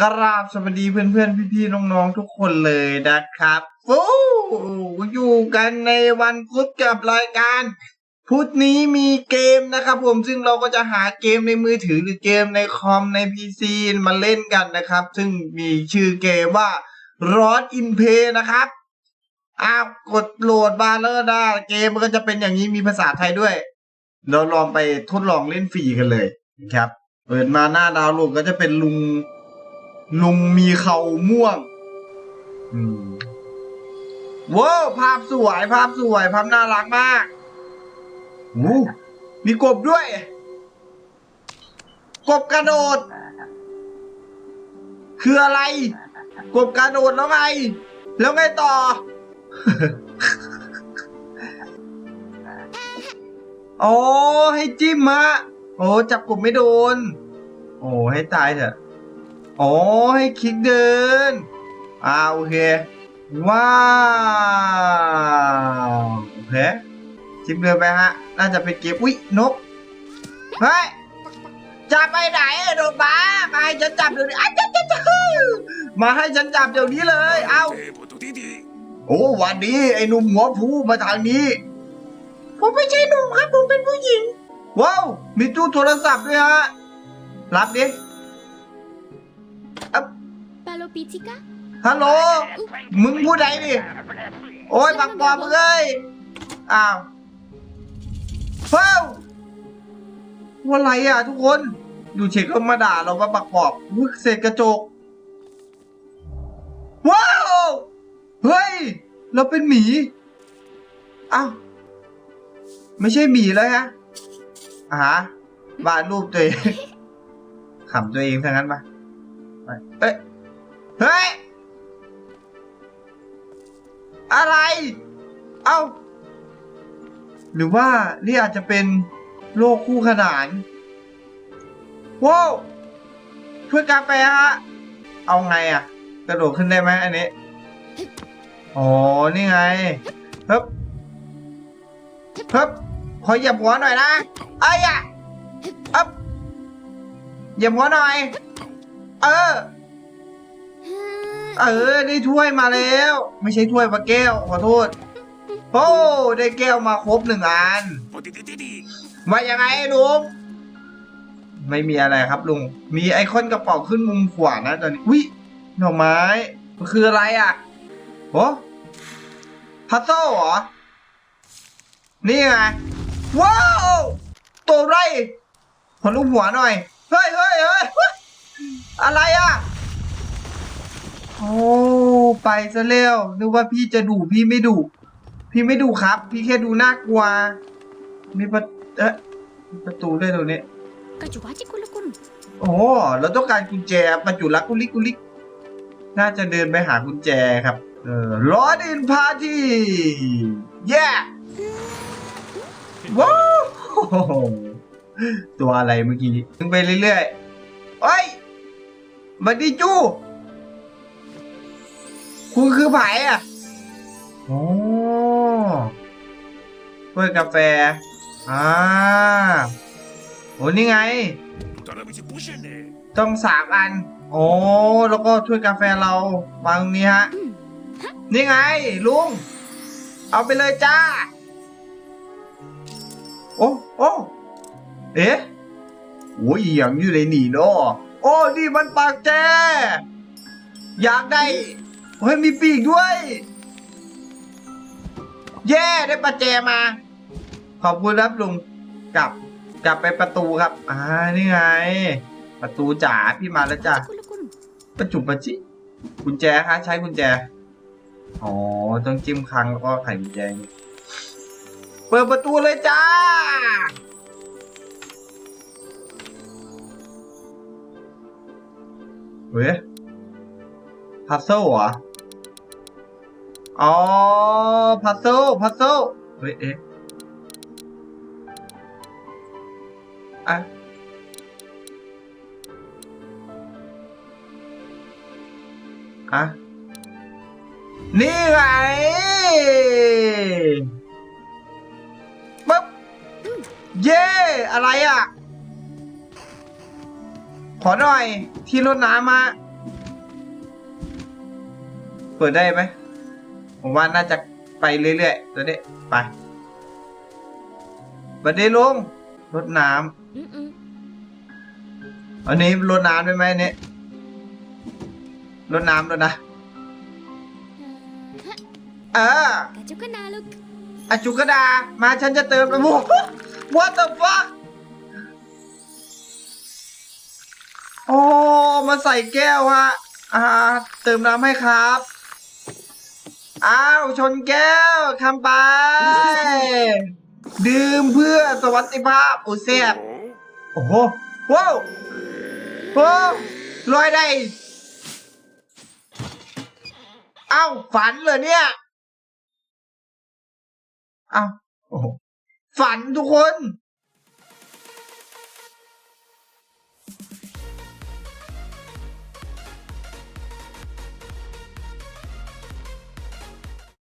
กราบสวัสดีเพื่อนๆ พี่ๆ น้องๆ ทุกคนเลยนะครับฟูอยู่กันในวันพุธกับรายการ พุธนี้มีเกมนะครับผมซึ่งเราก็จะหาเกมในมือถือหรือเกมในคอมในพีซีมาเล่นกันนะครับ ซึ่งมีชื่อเกมว่า r o d in p a y นะครับอ้าวกดโหลดมาแล้วก็ได้เกมมันก็จะเป็นอย่างนี้มีภาษาไทยด้วย เราลองไปทดลองเล่นฟรีกันเลยนะครับ เปิดมาหน้าดาวน์โหลดก็จะเป็นลุง ลุงมีเขาม่วง อืมว้าวภาพสวยภาพสวยภาพน่ารักมากอู้มีกบด้วย กบกระโดด คืออะไร กบกระโดดแล้วไง แล้วไงต่อ อ๋อให้จิ้มฮะ โอ้จับกบไม่โดน โอ้ให้ตายเถอะ อ๋อให้คลิกเดินอ่าโอเค ว้าวโอเคคลิกเดินไปฮะ น่าจะเป็นเกมอุ๊ยนก เฮ้ย จะไปไหนอะดอกบ้ามาให้ฉันจับเดี๋ยวนี้อ้าวจ๊ะจ๊ะจ๊ะมาให้ฉันจับเดี๋ยวนี้เลย เอาโอ้วันนี้ไอ้หนุ่มหัวผูมาทางนี้ ผมไม่ใช่หนุ่มครับ ผมเป็นผู้หญิง ว้าว มีตู้โทรศัพท์ด้วยฮะ รับดิ Palopitica ฮัลโหล มึงพูดไหนดิ โอ้ยบักบอมเอ้ย อ้าวเฮ้ยว่าอะไรอะทุกคน ดูเช็คก็มาด่าเราว่าบักบอบวุ้ยเศษกระจก ว้าว เฮ้ย เราเป็นหมี อ้าว ไม่ใช่หมีแล้วฮะอ่าฮะวาดรูปตัวเองขำตัวเองทั้งนั้นปะไปเอ้ย เฮ้ย อะไร เอ้า หรือว่านี่อาจจะเป็นโลกคู่ขนานว้าวช่วยกาแฟฮะ เอาไงอะกระโดดขึ้นได้ไหมอันนี้ อ๋อ นี่ไงเฮ้บเฮ้บขอเหยียบหัวหน่อยนะเอ้ยอะเอ๊บเหยียบหัวหน่อย เออ เออได้ถ้วยมาแล้ว ไม่ใช่ถ้วยปลาแก้วขอโทษโอ้ได้แก้วมาครบหนึ่งอันว่ายังไงลุงไม่มีอะไรครับลุงมีไอคอนกระเป๋าขึ้นมุมขวานะตอนนี้วิหน่อไม้มันคืออะไรอะโอ้พัซโซ่เหรอ นี่ไง ว้าวตัวไรขอลูกหัวหน่อย เฮ้ยเฮ้ยเฮ้ยเฮ้ยอะไรอะ โอ้ไปซะแล้วนึกว่าพี่จะดุพี่ไม่ดุพี่ไม่ดุครับ พี่แค่ดูน่ากลัว มีประเอ๊ะมีประตูด้วยตรงนี้ Kajuwaji kulukun โอ้เราต้องการกุญแจประจุลักกุลิกกุลิกน่าจะเดินไปหากุญแจครับ เออรอดินพาร์ตี้แย่ว้าวตัวอะไรเมื่อกี้ถึงไปเรื่อยๆเฮ้ยบัดดี้จู คุณคือไผ่อะโอ้ถ้วยกาแฟ อ่าโอ้นี่ไง ต้องสามอัน โอ้แล้วก็ถ้วยกาแฟเราวางตรงนี้ฮะ นี่ไง ลุง เอาไปเลยจ้า โอ้โอ้เอ๊ะโอ้ยอย่างอยู่ในนี่เนาะโอ้นี่มันปากแจอยากได้ เฮ้ยมีปีกด้วย เย่ได้ประแจมา ขอบคุณครับลุงกลับ กลับไปประตูครับ อ่านี่ไง ประตูจ๋าพี่มาแล้วจ้ะประจุประจิกุญแจคะใช้กุญแจอ๋อต้องจิ้มครั้งแล้วก็ไขกุญแจอย่างงี้เปิดประตูเลยจ้าเว้ยพัซเซิลเหรอ อ๋อพัซเซิลพัซเซิลเฮ้ยเอ๊ะอะอะนี่ไงปึ๊บเย่อะไรอะ ขอหน่อย ที่รดน้ำมา เปิดได้ไหม ผมว่าน่าจะไปเรื่อยๆ ตัวนี้ไปบัดนี้ลุงรดน้อืมอืมำอันนี้รดน้ำได้ไหมอันนี้รดน้ำด้วยนะ เอ่อฮะเออกาจูกันนาลูกอาจุกดา มาฉันจะเติมน้ำมูก What the fuck โอ้ มาใส่แก้วฮะ อ่า เติมน้ำให้ครับ อ้าวชนแก้วคำไป ดื่มเพื่อสวัสดิภาพโอ้แซ่บโอ้โหว้าวโอ้ลอยได้ เอ้าฝันเหรอเนี่ย เอ้าโอ้โหฝันทุกคน